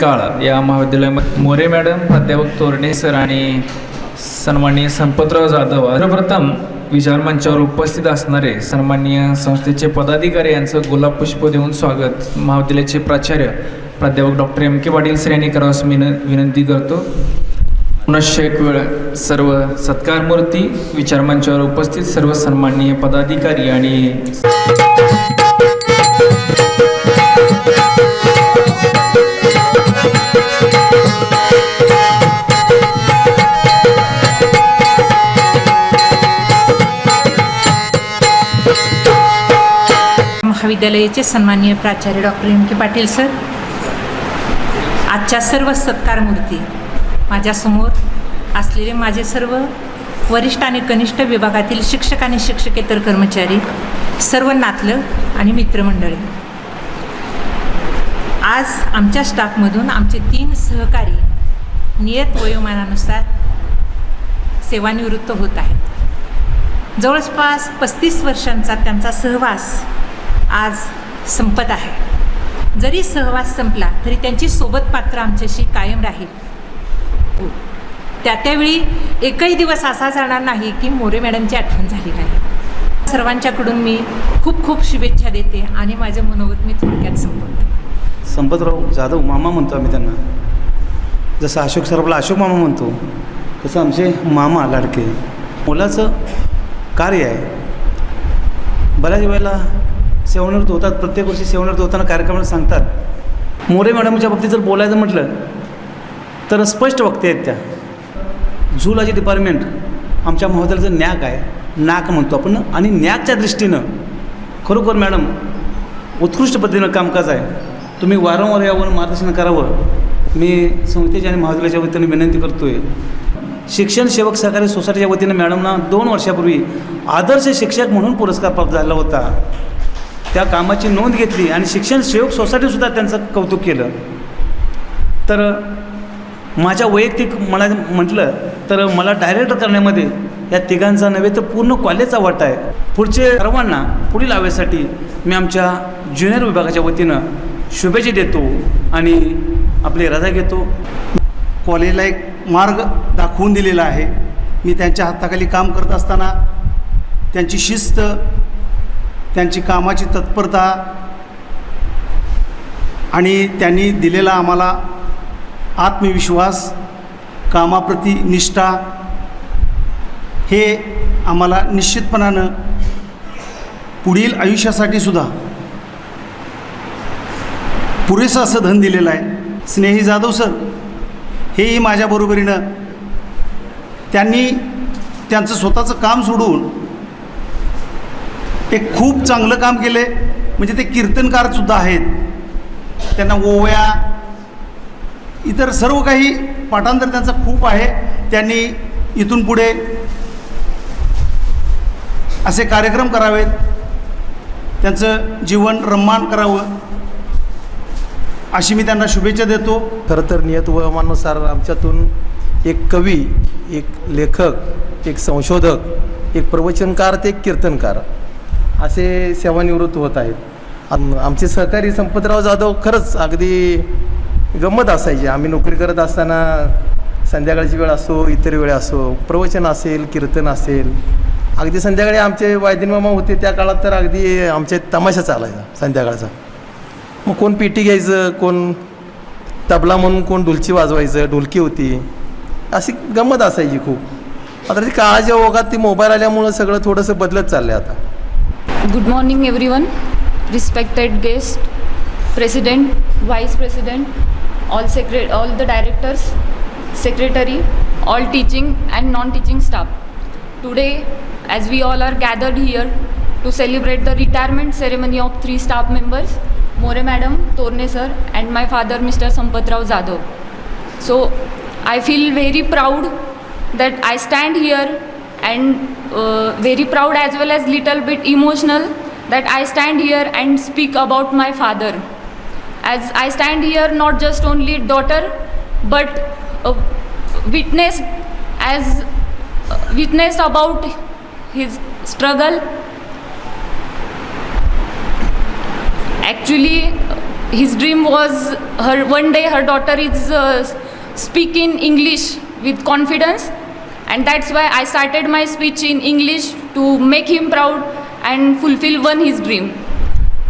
काळ या महाविद्यालयामध्ये मोरे मॅडम प्राध्यापक तोरणे सर आणि सन्माननीय संपतराव जाधव सर्वप्रथम विचार मंचावर उपस्थित असणारे सन्माननीय संस्थेचे पदाधिकारी यांचं गुलाब पुष्प देऊन स्वागत महाविद्यालयाचे प्राचार्य प्राध्यापक doctor M K Patil sir यांनी करावं विन विनंती करतो पुनश्च एक वेळ सर्व सत्कारमूर्ती मूर्ती विचारमंचावर उपस्थित सर्व सन्माननीय पदाधिकारी आणि महाविद्यालयाचे सन्माननीय प्राचार्य doctor M K Patil sir आजच्या सर्व सत्कार मूर्ती माझ्यासमोर असलेले माझे सर्व वरिष्ठ आणि कनिष्ठ विभागातील शिक्षक आणि शिक्षकेतर कर्मचारी सर्व नातलं आणि मित्रमंडळी आज आमच्या स्टाफमधून आमचे तीन सहकारी नियत वयोमानानुसार सेवानिवृत्त होत आहेत जवळपास पस्तीस वर्षांचा त्यांचा सहवास आज संपत आहे जरी सहवास संपला तरी त्यांची सोबत पात्र आमच्याशी कायम राहील त्या त्यावेळी एकही दिवस असा जाणार नाही की मोरे मॅडमची आठवण झाली नाही सर्वांच्याकडून मी खूप खूप शुभेच्छा देते आणि माझ्या मनोगत मी थोडक्यात संपत संपतराव जाधव मामा म्हणतो आम्ही त्यांना जसं अशोक सरपला अशोक मामा म्हणतो तसं आमचे मामा लाडके मुलाचं कार्य आहे बऱ्याच वेळेला सेवनर्थ होतात प्रत्येक वर्षी सेवनर्थ होताना कार्यक्रमाला सांगतात मोरे मॅडमच्या बाबतीत जर बोलायचं म्हटलं तर स्पष्ट वक्ते आहेत त्या झुलॉजी डिपार्टमेंट आमच्या महोदयाचं न्याक आहे नाक म्हणतो आपण आणि न्याकच्या दृष्टीनं खरोखर मॅडम उत्कृष्ट पद्धतीनं कामकाज आहे तुम्ही वारंवार यावर मार्गदर्शन करावं मी संस्थेच्या आणि महाविद्यालयाच्या वतीनं विनंती करतो आहे शिक्षण सेवक सहकारी सोसायटीच्या वतीनं मॅडमना दोन वर्षापूर्वी आदर्श शिक्षक म्हणून पुरस्कार प्राप्त झाला होता त्या कामाची नोंद घेतली आणि शिक्षण सेवक सोसायटीसुद्धा त्यांचं कौतुक केलं तर माझ्या वैयक्तिक मला म्हटलं तर मला डायरेक्टर करण्यामध्ये या तिघांचा नव्हे तर पूर्ण कॉलेजचा वाटा आहे पुढचे सर्वांना पुढील आव्यासाठी मी आमच्या ज्युनियर विभागाच्या वतीनं शुभेच्छा देतो आणि आपली रजा घेतो कॉलेजला एक मार्ग दाखवून दिलेला आहे मी त्यांच्या हाताखाली काम करत असताना त्यांची शिस्त त्यांची कामाची तत्परता आणि त्यांनी दिलेला आम्हाला आत्मविश्वास कामाप्रती निष्ठा हे आम्हाला निश्चितपणानं पुढील आयुष्यासाठी सुद्धा पुरेसं असं धन दिलेलं आहे स्नेही जाधव सर हेही माझ्याबरोबरीनं त्यांनी त्यांचं स्वतःचं काम सोडून ते खूप चांगलं काम केले म्हणजे ते कीर्तनकारसुद्धा आहेत त्यांना ओव्या इतर सर्व काही पाठांतर त्यांचं खूप आहे त्यांनी इथून पुढे असे कार्यक्रम करावेत त्यांचं जीवन रम्मान करावं अशी मी त्यांना शुभेच्छा देतो खरं तर नियत वयमानुसार आमच्यातून एक कवी एक लेखक एक संशोधक एक प्रवचनकार ते एक कीर्तनकार असे सेवानिवृत्त होत आहेत आमचे सहकारी संपतराव जाधव खरंच अगदी गंमत असायची आम्ही नोकरी करत असताना संध्याकाळची वेळ असो इतर वेळ असो प्रवचन असेल कीर्तन असेल अगदी संध्याकाळी आमचे वायदिनमामा होते त्या काळात तर अगदी आमचे तमाशा चालायचा संध्याकाळचा मग कोण पेटी घ्यायचं कोण तबला म्हणून कोण ढोलची वाजवायचं ढोलकी होती अशी गंमत असायची खूप आता ती काळाच्या ओघात ती मोबाईल आल्यामुळं सगळं थोडंसं बदलत चाललं आहे आता Good morning everyone, respected guests, President, Vice President, all the directors, secretary, all teaching and non-teaching staff. Today, as we all are gathered here to celebrate the retirement ceremony of 3 staff members, More Madam, Torne Sir and my father Mr. Sampat Rao Jadhav. So I feel very proud that I stand here and uh, very proud as well as little bit emotional that I stand here and speak about my father. As I stand here, not just only daughter, but uh, witnessed as uh, witnessed about his struggle. Actually, his dream was her one day her daughter is uh, English with confidence and that's why I started my speech in English to make him proud and fulfil one his dream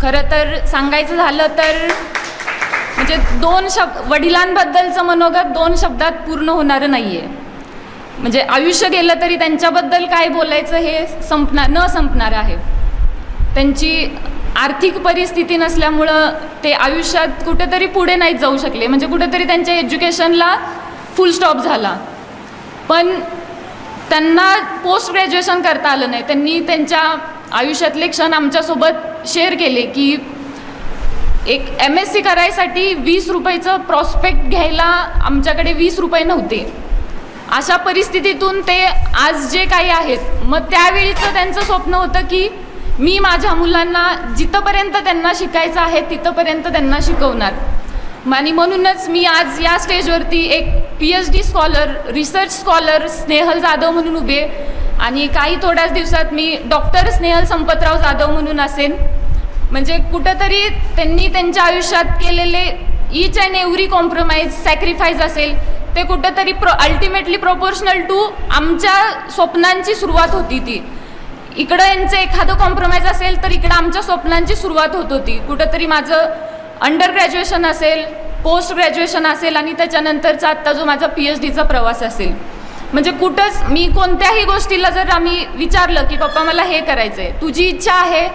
खरं तर सांगायचं झालं तर म्हणजे दोन शब्द वडिलांबद्दलचं मनोगत दोन शब्दात पूर्ण होणारं नाही आहे म्हणजे आयुष्य गेलं तरी त्यांच्याबद्दल काय बोलायचं हे संपणार न संपणारं आहे त्यांची आर्थिक परिस्थिती नसल्यामुळं ते आयुष्यात कुठेतरी पुढे नाही जाऊ शकले म्हणजे कुठेतरी त्यांच्या एज्युकेशनला फुल स्टॉप झाला पण त्यांना पोस्ट ग्रॅज्युएशन करता आलं नाही त्यांनी त्यांच्या आयुष्यातले क्षण आमच्यासोबत शेअर केले की एक एम एस सी करायसाठी वीस रुपयाचं प्रॉस्पेक्ट घ्यायला आमच्याकडे वीस रुपये नव्हते अशा परिस्थितीतून ते आज जे काही आहेत मग त्यावेळीचं त्यांचं स्वप्न होतं की मी माझ्या मुलांना जिथंपर्यंत त्यांना शिकायचं आहे तिथंपर्यंत त्यांना शिकवणार आणि म्हणूनच मी आज या स्टेजवरती एक P H D scholar research scholar Snehal Jadhav म्हणून उभे आणि काही थोड्याच दिवसात मी डॉक्टर स्नेहल संपतराव जाधव म्हणून असेन म्हणजे कुठंतरी त्यांनी त्यांच्या आयुष्यात केलेले each and every compromise sacrifice असेल ते कुठंतरी प्रो अल्टिमेटली प्रोपोर्शनल टू आमच्या स्वप्नांची सुरुवात होती ती इकडं यांचं एखादं कॉम्प्रोमाइज असेल तर इकडं आमच्या स्वप्नांची सुरुवात होत होती कुठंतरी माझं अंडर ग्रॅज्युएशन असेल पोस्ट ग्रॅज्युएशन असेल आणि त्याच्यानंतरचा आत्ता जो माझा पी एच डीचा प्रवास असेल म्हणजे कुठंच मी कोणत्याही गोष्टीला जर आम्ही विचारलं की पप्पा मला हे करायचं आहे तुझी इच्छा आहे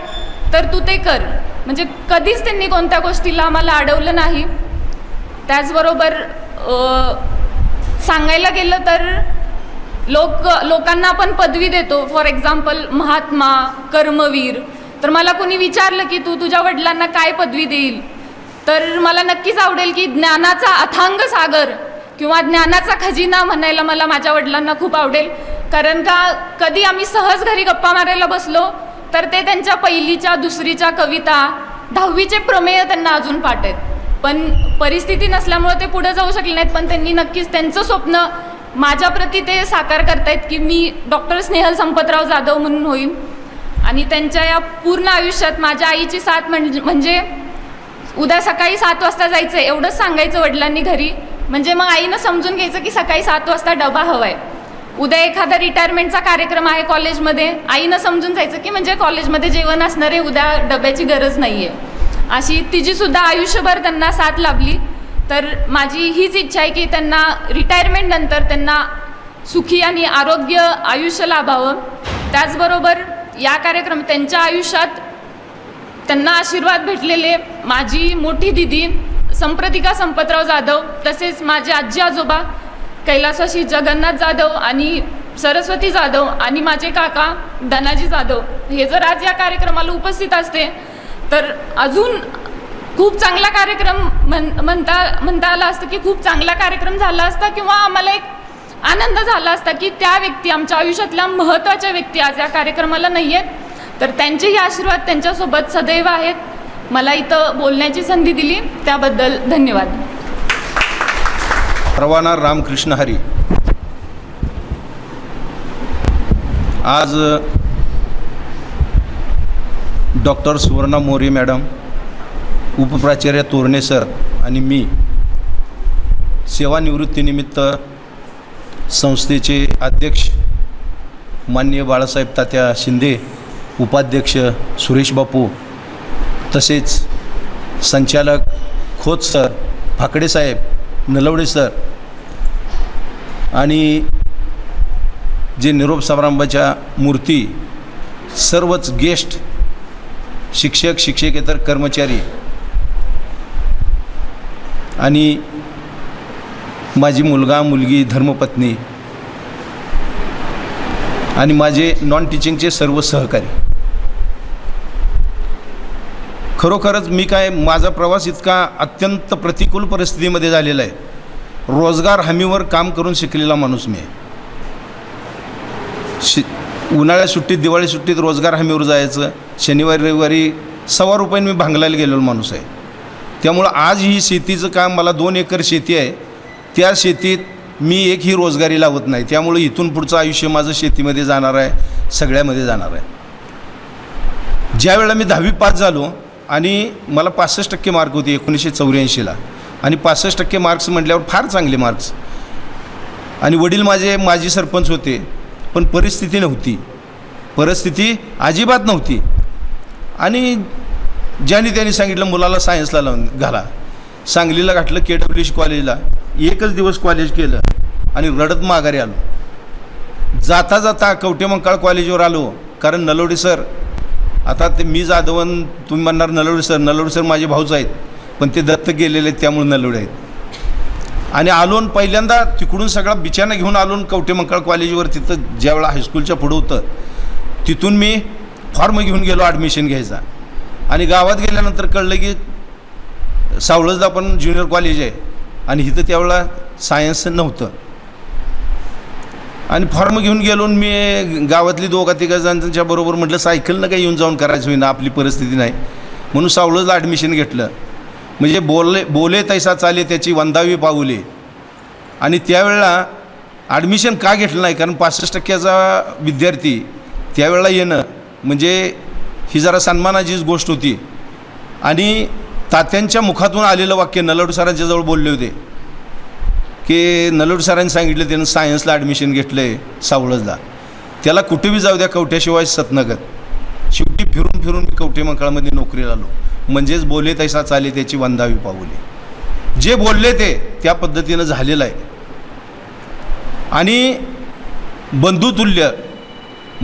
तर तू ते कर म्हणजे कधीच त्यांनी कोणत्या गोष्टीला आम्हाला अडवलं नाही त्याचबरोबर सांगायला गेलं तर लोक लोकांना आपण पदवी देतो फॉर एक्झाम्पल महात्मा कर्मवीर तर मला कोणी विचारलं की तू तुझ्या वडिलांना काय पदवी देईल तर मला नक्कीच आवडेल की ज्ञानाचा अथांग सागर किंवा ज्ञानाचा खजिना म्हणायला मला माझ्या वडिलांना खूप आवडेल कारण का कधी आम्ही सहज घरी गप्पा मारायला बसलो तर ते त्यांच्या पहिलीच्या दुसरीच्या कविता दहावीचे प्रमेय त्यांना अजून पाठ आहेत पण परिस्थिती नसल्यामुळे ते पुढे जाऊ शकले नाहीत पण त्यांनी नक्कीच त्यांचं स्वप्न माझ्याप्रती ते साकार करतायत की मी डॉक्टर स्नेहल संपतराव जाधव म्हणून होईन आणि त्यांच्या या पूर्ण आयुष्यात माझ्या आईची साथ म्हणजे उद्या सकाळी सात वाजता जायचं आहे एवढंच सांगायचं वडिलांनी घरी म्हणजे मग आईनं समजून घ्यायचं की सकाळी सात वाजता डबा हवा आहे उद्या एखादा रिटायरमेंटचा कार्यक्रम आहे कॉलेजमध्ये आईनं समजून जायचं की म्हणजे कॉलेजमध्ये जेवण असणार आहे उद्या डब्याची गरज नाही आहे अशी तिचीसुद्धा आयुष्यभर त्यांना साथ लाभली तर माझी हीच इच्छा आहे की त्यांना रिटायरमेंटनंतर त्यांना सुखी आणि आरोग्य आयुष्य लाभावं त्याचबरोबर या कार्यक्रम त्यांच्या आयुष्यात त्यांना आशीर्वाद भेटलेले माझी मोठी दिदी संप्रतिका संपतराव जाधव तसेच माझे आजी आजोबा कैलासाशी जगन्नाथ जाधव आणि सरस्वती जाधव आणि माझे काका धनाजी जाधव हे जर आज या कार्यक्रमाला उपस्थित असते तर अजून खूप चांगला कार्यक्रम म्हण म्हणता म्हणता आला असतं की खूप चांगला कार्यक्रम झाला असता किंवा आम्हाला एक आनंद झाला असता की त्या व्यक्ती आमच्या आयुष्यातल्या महत्त्वाच्या व्यक्ती आज या कार्यक्रमाला नाही आहेत तर त्यांचेही आशीर्वाद त्यांच्यासोबत सदैव आहेत मला इथं बोलण्याची संधी दिली त्याबद्दल धन्यवाद परवाना रामकृष्ण हरी आज डॉक्टर सुवर्णा मोरे मॅडम उपप्राचार्य तोरणे सर आणि मी सेवानिवृत्तीनिमित्त संस्थेचे अध्यक्ष माननीय बाळासाहेब तात्या शिंदे उपाध्यक्ष सुरेश बापू तसेच संचालक खोत सर फाकडे साहेब नलवडे सर आणि जे निरोप समारंभाच्या मूर्ती सर्वच गेस्ट शिक्षक शिक्षकेतर कर्मचारी आणि माझी मुलगा मुलगी धर्मपत्नी आणि माझे नॉन टीचिंगचे सर्व सहकारी खरोखरच मी काय माझा प्रवास इतका अत्यंत प्रतिकूल परिस्थितीमध्ये झालेला आहे रोजगार हमीवर काम करून शिकलेला माणूस मी शि उन्हाळ्या सुट्टीत दिवाळी सुट्टीत रोजगार हमीवर जायचं शनिवारी रविवारी सव्वा रुपयांनी मी भांगलायला गेलेलो माणूस आहे त्यामुळं आज ही शेतीचं काम मला दोन एकर शेती आहे त्या शेतीत मी एकही रोजगारी लावत नाही त्यामुळं इथून पुढचं आयुष्य माझं शेतीमध्ये जाणार आहे सगळ्यामध्ये जाणार आहे ज्यावेळेला मी दहावी पास झालो आणि मला पासष्ट टक्के मार्क होते एकोणीसशे चौऱ्याऐंशीला आणि पासष्ट टक्के मार्क्स म्हटल्यावर फार चांगले मार्क्स आणि वडील माझे माजी सरपंच होते पण परिस्थिती नव्हती परिस्थिती अजिबात नव्हती आणि ज्याने त्याने सांगितलं मुलाला सायन्सला लावून घाला सांगलीला घातलं के डब्ल्यू सी कॉलेजला एकच दिवस कॉलेज केलं आणि रडत माघारी आलो जाता जाता कवटेमंकाळ कॉलेजवर आलो कारण नलोडे सर आता ते मी जाधवन तुम्ही म्हणणार नलवडे सर नलवडे सर माझे भाऊच आहेत पण ते दत्त गेलेले आहेत त्यामुळे नलवडे आहेत आणि आलोन पहिल्यांदा तिकडून सगळा बिचाना घेऊन आलोन कवटेमंकाळ कॉलेजवर तिथं ज्यावेळा हायस्कूलच्या पुढं होतं तिथून मी फॉर्म घेऊन गेलो ॲडमिशन घ्यायचा आणि गावात गेल्यानंतर कळलं की सावळजला पण ज्युनियर कॉलेज आहे आणि इथं त्यावेळेला सायन्स नव्हतं आणि फॉर्म घेऊन गेलो मी गावातली दोघा तिघा जणांच्या बरोबर म्हटलं सायकलनं काही येऊन जाऊन करायचं होईना आपली परिस्थिती नाही म्हणून सावळजला ॲडमिशन घेतलं म्हणजे बोलले बोले तैसा चाले त्याची वंदावी पाऊले आणि त्यावेळेला ॲडमिशन का घेतलं नाही कारण पासष्ट टक्क्याचा विद्यार्थी त्यावेळेला येणं म्हणजे ही जरा सन्मानाचीच गोष्ट होती आणि तात्यांच्या मुखातून आलेलं वाक्य नलडू सरांच्याजवळ बोलले होते की नलूड सरांनी सांगितलं त्यानं सायन्सला ॲडमिशन घेतलं आहे सावळजला त्याला बी जाऊ द्या कवट्याशिवाय सतनगर शेवटी फिरून फिरून मी कवठे मंकाळमध्ये नोकरी आलो म्हणजेच बोले तैसा चाले त्याची वंदावी पाहुली जे बोलले ते त्या पद्धतीनं झालेलं आहे आणि बंधुतुल्य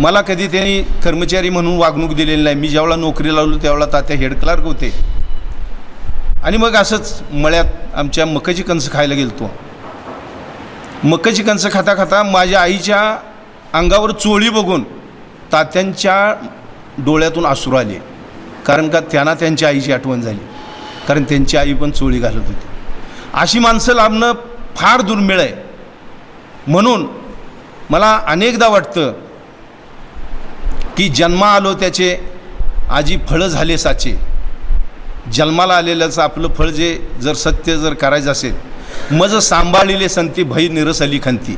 मला कधी त्यांनी कर्मचारी म्हणून वागणूक दिलेली नाही मी ज्यावेळा नोकरी लावलो त्यावेळेला तात्या हेड क्लार्क होते आणि मग असंच मळ्यात आमच्या मकाची कणसं खायला गेलतो मक चिकनचं खाता खाता माझ्या आईच्या अंगावर चोळी बघून तात्यांच्या डोळ्यातून आसुरू आले कारण का त्यांना त्यांच्या आईची आठवण झाली कारण त्यांची आई पण चोळी घालत होती अशी माणसं लाभणं फार दुर्मिळ आहे म्हणून मला अनेकदा वाटतं की जन्मा आलो त्याचे आजी फळं झाले साचे जन्माला आलेल्याचं आपलं फळ जे जर सत्य जर करायचं असेल मज सांभाळलेले संती निरस अली खंती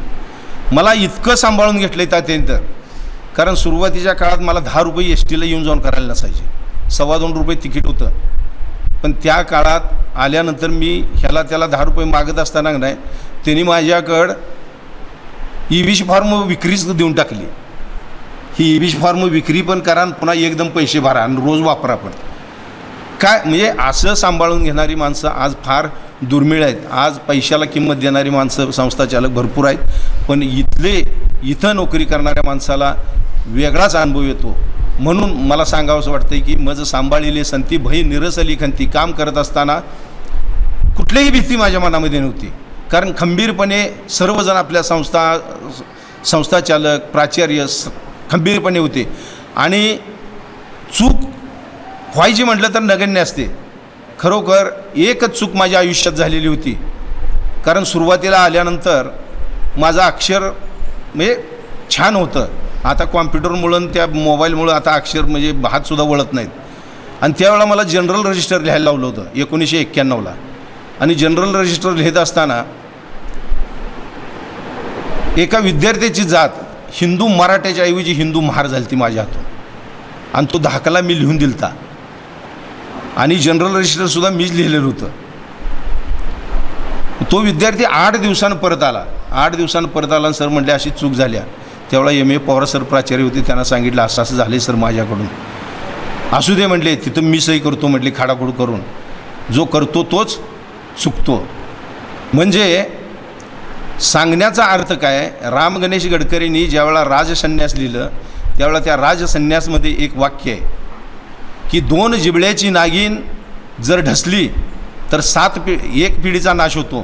मला इतकं सांभाळून घेतलं त्या त्यानंतर कारण सुरुवातीच्या काळात मला दहा रुपये एस टीला येऊन जाऊन करायला नसायचे सव्वा दोन रुपये तिकीट होतं पण त्या काळात आल्यानंतर मी ह्याला त्याला दहा रुपये मागत असताना नाही त्यांनी माझ्याकडं ई विश फॉर्म विक्रीच देऊन टाकली ही ई विश फॉर्म विक्री पण करा पुन्हा एकदम पैसे भरा आणि रोज वापरा पण काय म्हणजे असं सांभाळून घेणारी माणसं आज फार दुर्मिळ आहेत आज पैशाला किंमत देणारी माणसं संस्थाचालक भरपूर आहेत पण इथले इथं नोकरी करणाऱ्या माणसाला वेगळाच अनुभव येतो म्हणून मला सांगावंसं वाटतं की मज सांभाळलेले संती भई निरसली खंती काम करत असताना कुठलीही भीती माझ्या मनामध्ये नव्हती कारण खंबीरपणे सर्वजण आपल्या संस्था संस्थाचालक प्राचार्य खंबीरपणे होते आणि चूक व्हायची म्हटलं तर नगण्य असते खरोखर एकच चूक माझ्या आयुष्यात झालेली होती कारण सुरुवातीला आल्यानंतर माझं अक्षर म्हणजे छान होतं आता कॉम्प्युटरमुळं त्या मोबाईलमुळं आता अक्षर म्हणजे हातसुद्धा वळत नाहीत आणि त्यावेळेला मला जनरल रजिस्टर लिहायला लावलं होतं एकोणीसशे एक्क्याण्णवला आणि जनरल रजिस्टर लिहित असताना एका विद्यार्थ्याची जात हिंदू मराठ्याच्या ऐवजी हिंदू महार झाली ती माझ्या हातून आणि तो धाकला मी लिहून दिलता आणि जनरल रजिस्टरसुद्धा मीच लिहिलेलं होतं तो विद्यार्थी आठ दिवसानं परत आला आठ दिवसानं परत आला सर म्हटले अशी चूक झाल्या त्यावेळेला एम ए पवार सर प्राचार्य होते त्यांना सांगितलं असं असं झाले सर माझ्याकडून असू दे म्हटले तिथं मी सही करतो म्हटले खाडाखोड करून जो करतो तोच चुकतो म्हणजे सांगण्याचा अर्थ काय राम गणेश गडकरींनी ज्यावेळेला राजसन्यास लिहिलं त्यावेळेला त्या राजसन्यासमध्ये एक वाक्य आहे की दोन जिबड्याची नागिन जर ढसली तर सात पि एक पिढीचा नाश होतो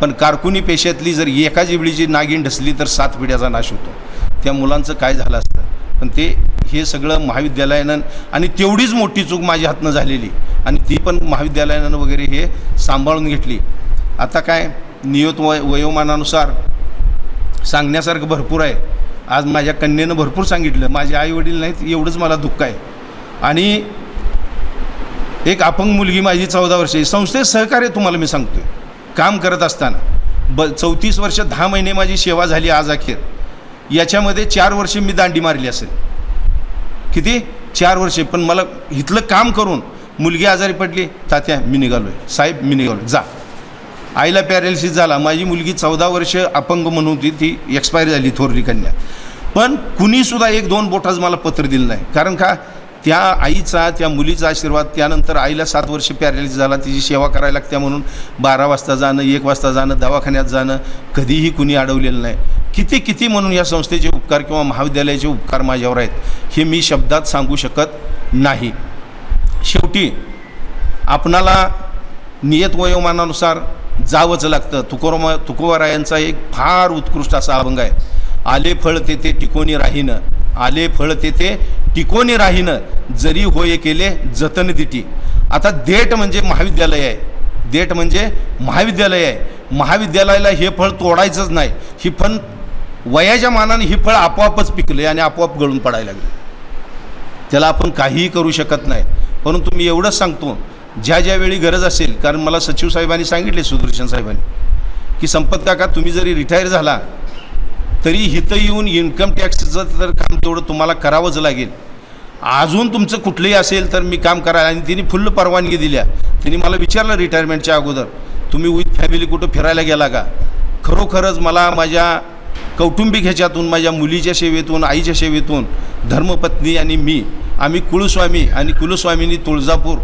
पण कारकुनी पेशातली जर एका जिबडीची नागिन ढसली तर सात पिढ्याचा नाश होतो त्या मुलांचं काय झालं असतं पण ते हे सगळं महाविद्यालयानं आणि तेवढीच मोठी चूक माझ्या हातनं झालेली आणि ती पण महाविद्यालयानं वगैरे हे सांभाळून घेतली आता काय नियत वय वयोमानानुसार सांगण्यासारखं भरपूर आहे आज माझ्या कन्येनं भरपूर सांगितलं माझे वडील नाहीत एवढंच मला दुःख आहे आणि एक अपंग मुलगी माझी चौदा वर्षे संस्थेत सहकार्य तुम्हाला मी सांगतो काम करत असताना ब चौतीस वर्ष दहा महिने माझी सेवा झाली आज अखेर याच्यामध्ये चार वर्षे मी दांडी मारली असेल किती चार वर्षे पण मला इथलं काम करून मुलगी आजारी पडली तात्या मी निघालो आहे साहेब मी निघालो जा आईला पॅरेलिसिस झाला माझी मुलगी चौदा वर्ष अपंग म्हणून होती ती एक्सपायर झाली थोरली कन्या पण कुणीसुद्धा एक दोन बोटाज मला पत्र दिलं नाही कारण का त्या आईचा त्या मुलीचा आशीर्वाद त्यानंतर आईला सात वर्ष पॅरालिस झाला तिची सेवा करायला लागते म्हणून बारा वाजता जाणं एक वाजता जाणं दवाखान्यात जाणं कधीही कुणी अडवलेलं नाही किती किती म्हणून या संस्थेचे उपकार किंवा महाविद्यालयाचे उपकार माझ्यावर आहेत हे मी शब्दात सांगू शकत नाही शेवटी आपणाला नियत वयोमानानुसार जावंच लागतं तुकोरमा तुकोबारायांचा एक फार उत्कृष्ट असा अभंग आहे आले फळ तेथे टिकोनी राहीनं आले फळ तेथे टिकोनी राहीनं जरी होय केले जतन दिटी आता देठ म्हणजे महाविद्यालय आहे देट म्हणजे महाविद्यालय आहे महाविद्यालयाला हे फळ तोडायचंच नाही ही पण वयाच्या मानाने ही फळ आपोआपच पिकले आणि आपोआप गळून पडायला लागले त्याला आपण काहीही करू शकत नाही परंतु मी एवढंच सांगतो ज्या ज्यावेळी गरज असेल कारण मला सचिव साहेबांनी सांगितले सुदर्शन साहेबांनी की संपत काका तुम्ही जरी रिटायर झाला तरी इथं येऊन इन्कम टॅक्सचं तर काम तेवढं तुम्हाला करावंच लागेल अजून तुमचं कुठलंही असेल तर मी काम करा आणि तिने फुल्ल परवानगी दिल्या तिने मला विचारलं रिटायरमेंटच्या अगोदर तुम्ही विथ फॅमिली कुठं फिरायला गेला का खरोखरच मला माझ्या कौटुंबिक ह्याच्यातून माझ्या मुलीच्या सेवेतून आईच्या सेवेतून धर्मपत्नी आणि मी आम्ही कुळस्वामी आणि कुलस्वामींनी तुळजापूर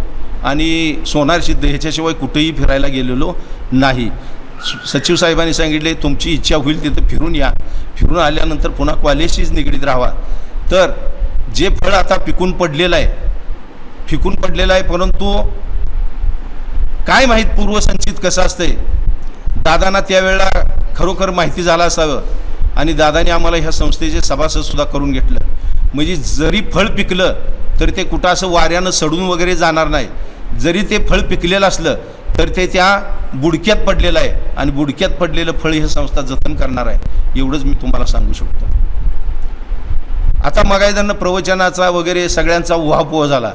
आणि सोनार सिद्ध ह्याच्याशिवाय कुठेही फिरायला गेलेलो नाही सचिव साहेबांनी सांगितले तुमची इच्छा होईल तिथं फिरून या फिरून आल्यानंतर पुन्हा कॉलेजशीच निगडीत राहावा तर जे फळ आता पिकून पडलेलं आहे फिकून पडलेलं आहे परंतु काय माहीत पूर्वसंचित कसं असतंय दादांना त्यावेळेला खरोखर माहिती झाला असावं आणि दादाने आम्हाला ह्या संस्थेचे सभासदसुद्धा करून घेतलं म्हणजे जरी फळ पिकलं तरी ते कुठं असं वाऱ्यानं सडून वगैरे जाणार नाही जरी ते फळ पिकलेलं असलं तर ते त्या बुडक्यात पडलेलं आहे आणि बुडक्यात पडलेलं फळ हे संस्था जतन करणार आहे एवढंच मी तुम्हाला सांगू शकतो आता मगायदांना प्रवचनाचा वगैरे सगळ्यांचा उहापोह झाला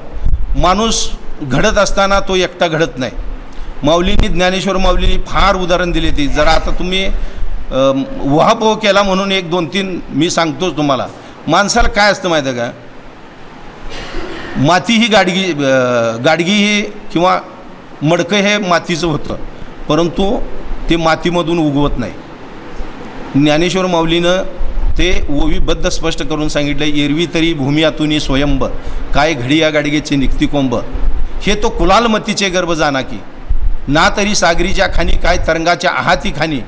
माणूस घडत असताना तो एकटा घडत नाही माऊलींनी ज्ञानेश्वर माऊलींनी फार उदाहरण दिले ती जरा आता तुम्ही उहापोह केला म्हणून एक दोन तीन मी सांगतोच तुम्हाला माणसाला काय असतं माहिती आहे का माती ही गाडगी गाडगी ही किंवा मडकं हे मातीचं होतं परंतु ते मातीमधून उगवत नाही ज्ञानेश्वर माऊलीनं ते ओवीबद्ध स्पष्ट करून सांगितलं एरवी तरी भूमियातून स्वयंब काय घडी या गाडगेचे निघती कोंब हे तो कुलालमतीचे गर्भ जाणा की ना तरी सागरीच्या खाणी काय तरंगाच्या आहाती खाणी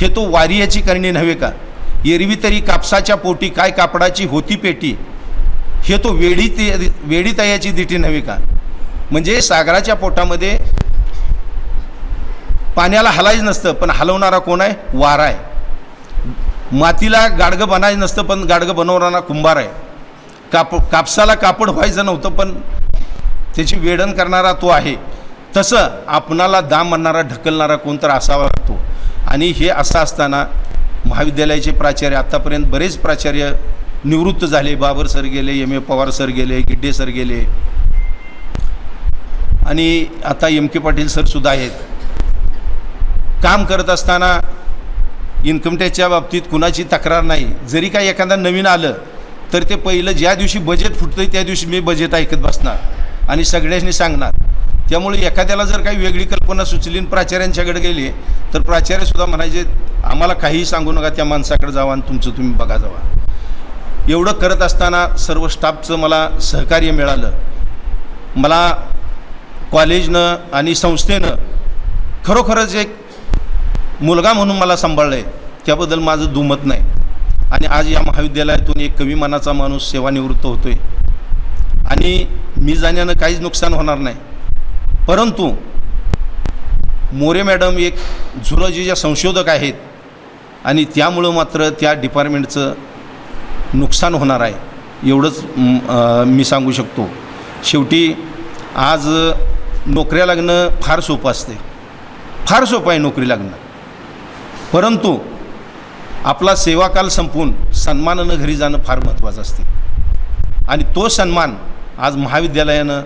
हे तो वारियाची करणे नव्हे का एरवी तरी कापसाच्या पोटी काय कापडाची होती पेटी हे तो वेडी ते वेडी दिटी नव्हे का म्हणजे सागराच्या पोटामध्ये पाण्याला हलायचं नसतं पण हलवणारा कोण आहे वारा आहे मातीला गाडगं बनायचं नसतं पण गाडगं बनवणारा कुंभार आहे काप कापसाला कापड व्हायचं नव्हतं पण त्याची वेडण करणारा तो आहे तसं आपणाला दाम म्हणणारा ढकलणारा तर असावा लागतो आणि हे असं असताना महाविद्यालयाचे प्राचार्य आत्तापर्यंत बरेच प्राचार्य निवृत्त झाले बाबर सर गेले एम ए पवार सर गेले गिड्डे सर गेले आणि आता एम के पाटील सरसुद्धा आहेत काम करत असताना इन्कम टॅक्सच्या बाबतीत कुणाची तक्रार नाही जरी काही एखादा नवीन आलं तर ते पहिलं ज्या दिवशी बजेट फुटतं त्या दिवशी मी बजेट ऐकत बसणार आणि सगळ्यांनी सांगणार त्यामुळे एखाद्याला जर काही वेगळी कल्पना सुचली प्राचार्यांच्याकडे गेली तर प्राचार्यसुद्धा म्हणायचे आम्हाला काहीही सांगू नका त्या माणसाकडे जावा आणि तुमचं तुम्ही बघा जावा एवढं करत असताना सर्व स्टाफचं मला सहकार्य मिळालं मला कॉलेजनं आणि संस्थेनं खरोखरच एक मुलगा म्हणून मला सांभाळलं आहे त्याबद्दल माझं दुमत नाही आणि आज या महाविद्यालयातून एक कवी मनाचा माणूस सेवानिवृत्त होतो आहे आणि मी जाण्यानं काहीच नुकसान होणार नाही परंतु मोरे मॅडम एक ज्या संशोधक आहेत आणि त्यामुळं मात्र त्या डिपार्टमेंटचं नुकसान होणार आहे एवढंच मी सांगू शकतो शेवटी आज नोकऱ्या लागणं फार सोपं असते फार सोपं आहे नोकरी लागणं परंतु आपला सेवाकाल संपून सन्मानानं घरी जाणं फार महत्त्वाचं असते आणि तो सन्मान आज महाविद्यालयानं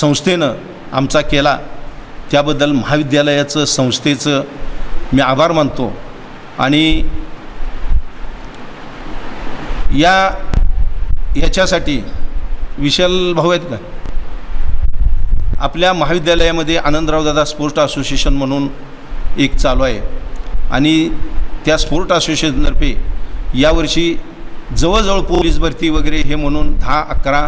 संस्थेनं आमचा केला त्याबद्दल महाविद्यालयाचं संस्थेचं मी आभार मानतो आणि या ह्याच्यासाठी विशाल भाऊ आहेत का आपल्या महाविद्यालयामध्ये आनंदरावदादा स्पोर्ट असोसिएशन म्हणून एक चालू आहे आणि त्या स्पोर्ट असोसिएशनतर्फे यावर्षी जवळजवळ पोलीस भरती वगैरे हे म्हणून दहा अकरा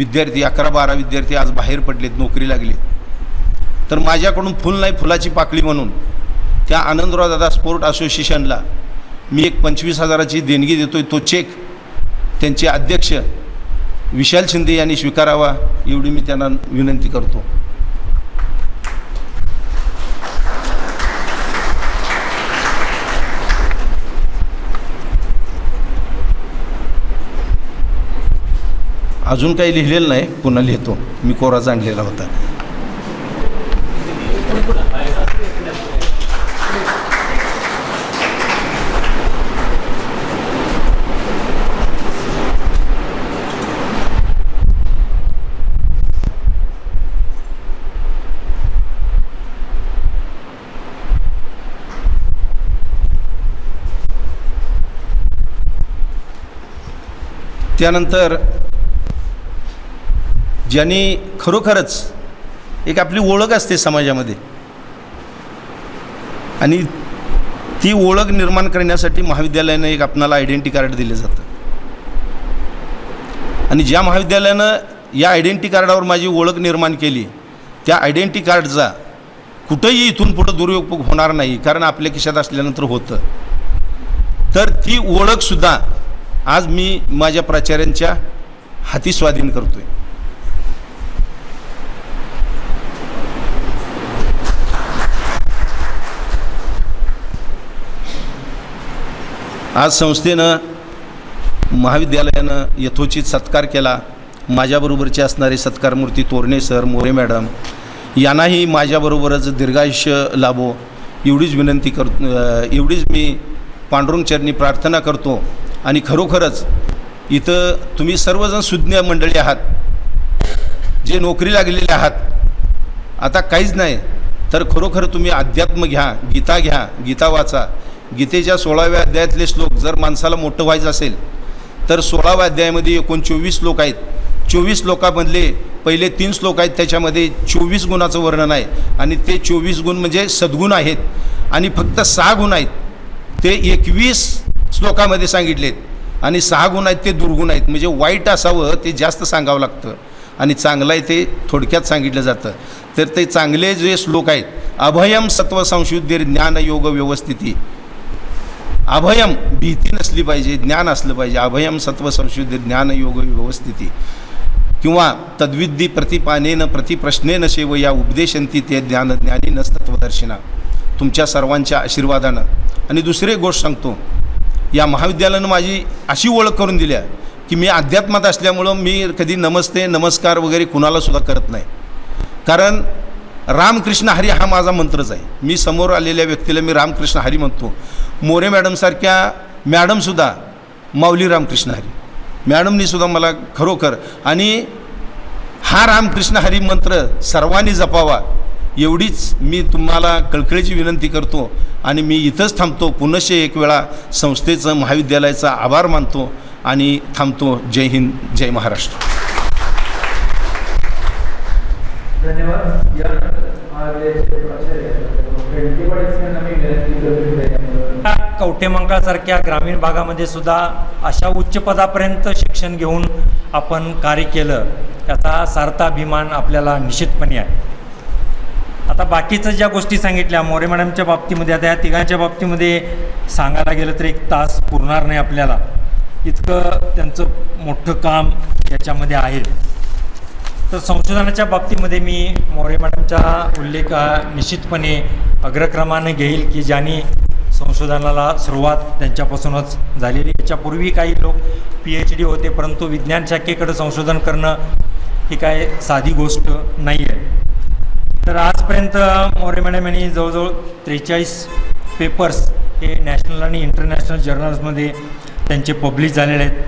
विद्यार्थी अकरा बारा विद्यार्थी आज बाहेर पडलेत नोकरी लागली तर माझ्याकडून फुल नाही फुलाची पाकळी म्हणून त्या आनंदरावदादा स्पोर्ट असोसिएशनला मी एक पंचवीस हजाराची देणगी देतो आहे तो चेक त्यांचे अध्यक्ष विशाल शिंदे यांनी स्वीकारावा एवढी मी त्यांना विनंती करतो अजून काही लिहिलेलं नाही पुन्हा लिहितो मी कोरा आणलेला होता त्यानंतर ज्यांनी खरोखरच एक आपली ओळख असते समाजामध्ये आणि ती ओळख निर्माण करण्यासाठी महाविद्यालयानं एक आपणाला आयडेंटी कार्ड दिले जातं आणि ज्या महाविद्यालयानं या आयडेंटी कार्डावर माझी ओळख निर्माण केली त्या आयडेंटी कार्डचा कुठंही इथून पुढं दुरुपयोग होणार नाही कारण आपल्या खिशात असल्यानंतर होतं तर ती ओळखसुद्धा आज मी माझ्या प्राचार्यांच्या हाती स्वाधीन करतोय आज संस्थेनं महाविद्यालयानं यथोचित सत्कार केला माझ्याबरोबरचे असणारे सत्कारमूर्ती तोरणे सर मोरे मॅडम यांनाही माझ्याबरोबरच दीर्घायुष्य लाभो एवढीच विनंती कर एवढीच मी पांडुरंग चरणी प्रार्थना करतो आणि खरोखरच इथं तुम्ही सर्वजण सुज्ञ मंडळी आहात जे नोकरी लागलेले आहात आता काहीच नाही तर खरोखर तुम्ही अध्यात्म घ्या गीता घ्या गीता वाचा गीतेच्या सोळाव्या अध्यायातले श्लोक जर माणसाला मोठं व्हायचं असेल तर सोळाव्या अध्यायामध्ये एकूण चोवीस श्लोक आहेत चोवीस श्लोकामधले पहिले तीन श्लोक आहेत त्याच्यामध्ये चोवीस गुणाचं वर्णन आहे आणि ते चोवीस गुण म्हणजे सद्गुण आहेत आणि फक्त सहा गुण आहेत ते एकवीस श्लोकामध्ये सांगितलेत आणि सहा गुण आहेत ते दुर्गुण आहेत म्हणजे वाईट असावं ते जास्त सांगावं लागतं आणि चांगलं आहे ते थोडक्यात सांगितलं जातं तर ते चांगले जे श्लोक आहेत अभयम सत्व संशुद्धीर ज्ञान योग व्यवस्थिती अभयम भीती नसली पाहिजे ज्ञान असलं पाहिजे अभयम सत्व ज्ञान योग व्यवस्थिती किंवा तद्विद्धी प्रतिपानेनं प्रतिप्रश्नेनं शेव या उपदेशंती ते ज्ञान ज्ञानी नसतत्वदर्शिना तुमच्या सर्वांच्या आशीर्वादानं आणि दुसरी गोष्ट सांगतो या महाविद्यालयानं माझी अशी ओळख करून दिली आहे की मी अध्यात्मात असल्यामुळं मी कधी नमस्ते नमस्कार वगैरे कुणालासुद्धा करत नाही कारण रामकृष्ण हरी हा माझा मंत्रच आहे मी समोर आलेल्या व्यक्तीला मी रामकृष्ण हरी म्हणतो मोरे मॅडमसारख्या मॅडमसुद्धा माऊली रामकृष्ण हरी मॅडमनीसुद्धा मला खरोखर आणि हा रामकृष्ण हरी मंत्र सर्वांनी जपावा एवढीच मी तुम्हाला कळकळीची विनंती करतो आणि मी इथंच थांबतो पुनशे एक वेळा संस्थेचं महाविद्यालयाचा आभार मानतो आणि थांबतो जय हिंद जय महाराष्ट्र कवठेमंकाळसारख्या ग्रामीण भागामध्ये सुद्धा अशा उच्च पदापर्यंत शिक्षण घेऊन आपण कार्य केलं त्याचा सारता अभिमान आपल्याला निश्चितपणे आहे आता बाकीचं ज्या गोष्टी सांगितल्या मोरे मॅडमच्या बाबतीमध्ये आता या तिघांच्या बाबतीमध्ये सांगायला गेलं तर एक तास पुरणार नाही आपल्याला इतकं त्यांचं मोठं काम याच्यामध्ये आहे तर संशोधनाच्या बाबतीमध्ये मी मोरे मॅडमचा उल्लेख निश्चितपणे अग्रक्रमाने घेईल की ज्यांनी संशोधनाला सुरुवात त्यांच्यापासूनच झालेली याच्यापूर्वी काही लोक पी एच डी होते परंतु विज्ञान शाखेकडं संशोधन करणं ही काय साधी गोष्ट नाही आहे तर आजपर्यंत मोरे मॅडम यांनी जवळजवळ त्रेचाळीस पेपर्स हे नॅशनल आणि इंटरनॅशनल जर्नल्समध्ये त्यांचे पब्लिश झालेले आहेत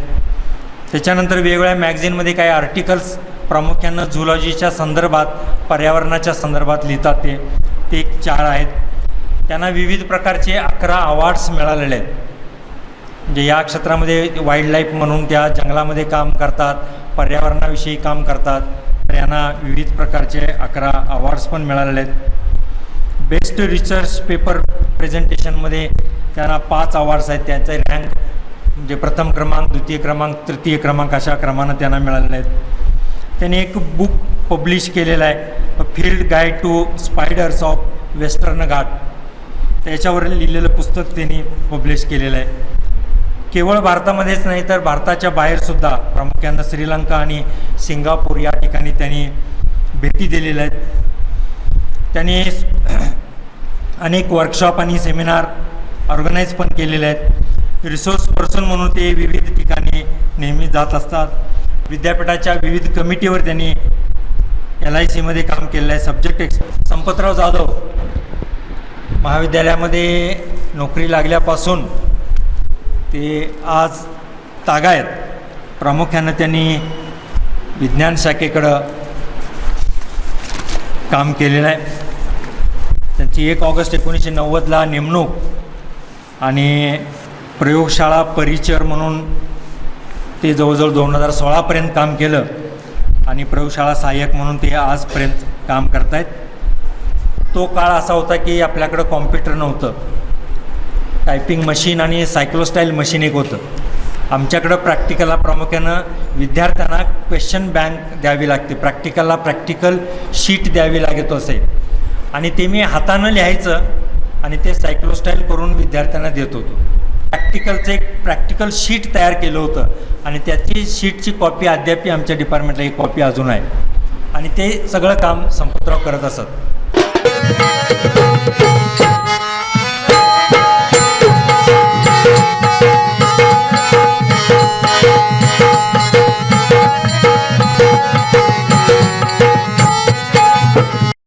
त्याच्यानंतर वेगवेगळ्या मॅगझिनमध्ये काही आर्टिकल्स प्रामुख्यानं झुलॉजीच्या संदर्भात पर्यावरणाच्या संदर्भात लिहितात ते ते एक चार आहेत त्यांना विविध प्रकारचे अकरा अवॉर्ड्स मिळालेले आहेत म्हणजे या क्षेत्रामध्ये वाईल्ड लाईफ म्हणून त्या जंगलामध्ये काम करतात पर्यावरणाविषयी काम करतात तर यांना विविध प्रकारचे अकरा अवॉर्ड्स पण मिळालेले आहेत बेस्ट रिसर्च पेपर प्रेझेंटेशनमध्ये त्यांना पाच अवॉर्ड्स आहेत त्यांचा रँक म्हणजे प्रथम क्रमांक द्वितीय क्रमांक तृतीय क्रमांक अशा क्रमानं त्यांना मिळालेले आहेत त्यांनी एक बुक पब्लिश केलेलं आहे field guide to spiders of western Ghat त्याच्यावर लिहिलेलं पुस्तक त्यांनी पब्लिश केलेलं आहे केवळ भारतामध्येच नाही तर भारताच्या बाहेरसुद्धा प्रामुख्यानं श्रीलंका आणि सिंगापूर या ठिकाणी त्यांनी भेटी दिलेल्या आहेत त्यांनी अनेक वर्कशॉप आणि सेमिनार ऑर्गनाईज पण केलेले आहेत रिसोर्स पर्सन म्हणून ते विविध ठिकाणी नेहमी जात असतात विद्यापीठाच्या विविध कमिटीवर त्यांनी एल आय सीमध्ये काम केलेलं आहे सब्जेक्ट एक्स संपतराव जाधव महाविद्यालयामध्ये नोकरी लागल्यापासून ते आज तागायत प्रामुख्यानं त्यांनी विज्ञान शाखेकडं काम केलेलं आहे त्यांची एक ऑगस्ट एकोणीसशे नव्वदला नेमणूक आणि प्रयोगशाळा परिचर म्हणून ते जवळजवळ दोन हजार सोळापर्यंत काम केलं आणि प्रयोगशाळा सहाय्यक म्हणून ते आजपर्यंत काम करत आहेत तो काळ असा होता की आपल्याकडं कॉम्प्युटर नव्हतं टायपिंग मशीन आणि सायक्लोस्टाईल मशीन एक होतं आमच्याकडं प्रॅक्टिकलला प्रामुख्यानं विद्यार्थ्यांना क्वेश्चन बँक द्यावी लागते प्रॅक्टिकलला प्रॅक्टिकल शीट द्यावी लागत असे आणि ते मी हातानं लिहायचं आणि ते सायक्लोस्टाईल करून विद्यार्थ्यांना देत होतो प्रॅक्टिकलचं एक प्रॅक्टिकल शीट तयार केलं होतं आणि त्याची शीटची कॉपी अद्याप आमच्या डिपार्टमेंटला एक कॉपी अजून आहे आणि ते सगळं काम संपतराव करत असत